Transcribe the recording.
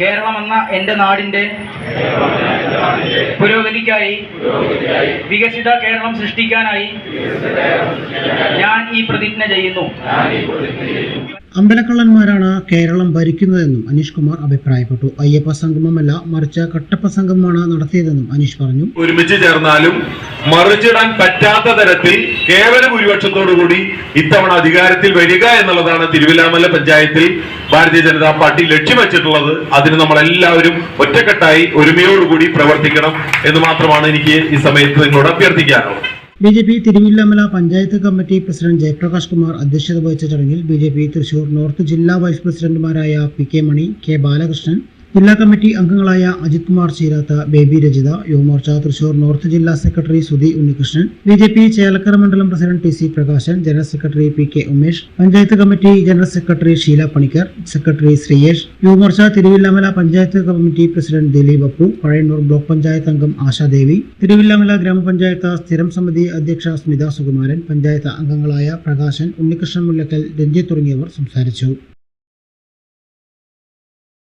കേരളം എന്ന എന്റെ നാടിന്റെ പുരോഗതിക്കായി വികസിത കേരളം സൃഷ്ടിക്കാനായി ഈ പ്രതിജ്ഞ ചെയ്യുന്നു. അമ്പലക്കള്ളന്മാരാണ് കേരളം ഭരിക്കുന്നതെന്നും അനീഷ് കുമാർ അഭിപ്രായപ്പെട്ടു. അയ്യപ്പ സംഗമമല്ല മറിച്ച് കട്ടപ്പ സംഗമമാണ് നടത്തിയതെന്നും അനീഷ് പറഞ്ഞു. ഒരുമിച്ച് ചേർന്നാലും മറിച്ചിടാൻ പറ്റാത്ത തരത്തിൽ കേവല ഭൂരിപക്ഷത്തോടുകൂടി ഇത്തവണ അധികാരത്തിൽ വരിക എന്നുള്ളതാണ് തിരുവില്ലാമല പഞ്ചായത്തിൽ ഭാരതീയ ജനതാ പാർട്ടി ലക്ഷ്യം വെച്ചിട്ടുള്ളത്. അതിന് നമ്മളെല്ലാവരും ഒറ്റക്കെട്ടായി ഒരുമയോടുകൂടി പ്രവർത്തിക്കണം എന്ന് മാത്രമാണ് എനിക്ക് ഈ സമയത്ത് നിങ്ങളോട് അഭ്യർത്ഥിക്കാനുള്ളത്. B J P Thiruvilwamala panchayat committee president Jayaprakash Kumar അധ്യക്ഷത വഹിച്ച ചടങ്ങിൽ B J P Thrissur north ജില്ലാ വൈസ് പ്രസിഡന്റുമാരായ P K Mani K Balakrishnan ജില്ലാ കമ്മിറ്റി അംഗങ്ങളായ അജിത് കുമാർ ചീരാത്ത ബേബി രജിത യുവമോർച്ച തൃശൂർ നോർത്ത് ജില്ലാ secretary Sudhi Unnikrishnan B J P Chelakkara മണ്ഡലം president T C Prakashan general secretary P K Umesh panchayat committee general secretary Sheela Panicker secretary Sreeyesh Yuvamorcha Thiruvilwamala panchayat committee president Dileep Appu Pazhayannur block panchayat അംഗം ആശാദേവി തിരുവില്ലാമല ഗ്രാമപഞ്ചായത്ത് സ്ഥിരം സമിതി അധ്യക്ഷ സ്മിത സുകുമാരൻ പഞ്ചായത്ത് അംഗങ്ങളായ പ്രകാശൻ ഉണ്ണികൃഷ്ണൻ മുല്ലക്കൽ രഞ്ജിത്ത് തുടങ്ങിയവർ സംസാരിച്ചു.